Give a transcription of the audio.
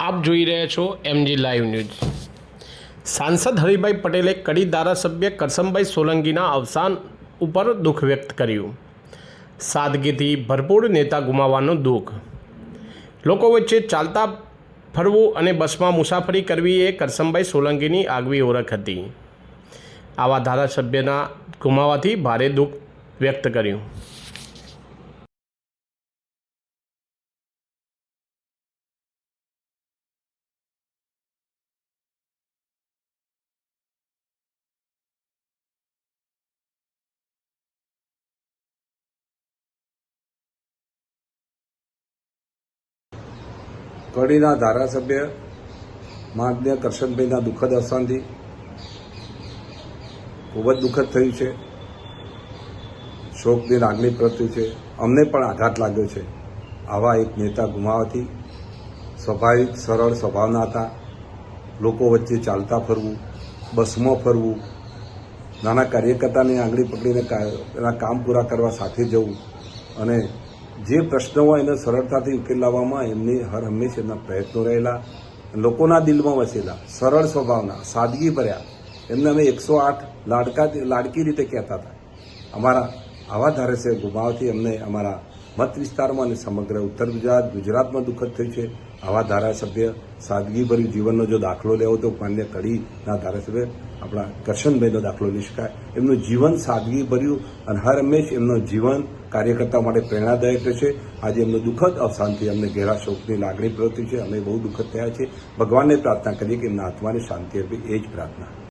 આપ જોઈ રહ્યા છો એમજી લાઈવ ન્યૂઝ. સાંસદ હરિભાઈ પટેલે કડી ધારાસભ્ય કરસમભાઈ સોલંકીના અવસાન ઉપર દુઃખ વ્યક્ત કર્યું. સાદગીથી ભરપૂર નેતા ગુમાવવાનું દુઃખ. લોકો વચ્ચે ચાલતા ફરવું અને બસમાં મુસાફરી કરવી એ કરસમભાઈ સોલંકીની આગવી ઓળખ હતી. આવા ધારાસભ્યના ગુમાવવાથી ભારે દુઃખ વ્યક્ત કર્યું. કડીના ધારાસભ્ય માન્ય કરશનભાઈના દુઃખદ અવસાનથી ખૂબ જ દુઃખદ થયું છે. શોકની લાગણી પ્રત્યુ છે. અમને પણ આઘાત લાગ્યો છે. આવા એક નેતા ગુમાવવાથી સ્વાભાવિક, સરળ સ્વભાવના હતા. લોકો વચ્ચે ચાલતા ફરવું, બસમાં ફરવું, નાના કાર્યકર્તાની આંગળી પકડીને એના કામ પૂરા કરવા સાથે જવું અને જે પ્રશ્નો હોય એને સરળતાથી ઉકેલ લાવવામાં એમની હર હંમેશ એમના પ્રયત્નો રહેલા, લોકોના દિલમાં વસેલા, સરળ સ્વભાવના, સાદગી ભર્યા, એમને અમે એકસો આઠ લાડકા, લાડકી રીતે કહેતા હતા. અમારા આવા ધારાસભ્ય ગુમાવથી અમને અમારા મત વિસ્તારમાં અને સમગ્ર ઉત્તર ગુજરાત, ગુજરાતમાં દુઃખદ થયું છે. આવા ધારાસભ્ય સાદગીભર્યું જીવનનો જો દાખલો લેવો તો માન્ય કડીના ધારાસભ્ય આપણા કરશનભાઈનો દાખલો લઈ શકાય. એમનું જીવન સાદગીભર્યું અને હર હંમેશ એમનું જીવન કાર્યકર્તા માટે પ્રેરણાદાયક રહેશે. આજે એમનું દુઃખદ અવસાનથી અમને ઘેરા શોકની લાગણી પ્રવૃત્તિ છે. અમે બહુ દુઃખદ થયા છે ભગવાનને પ્રાર્થના કરીએ કે એમના આત્માને શાંતિ આપે એ જ પ્રાર્થના.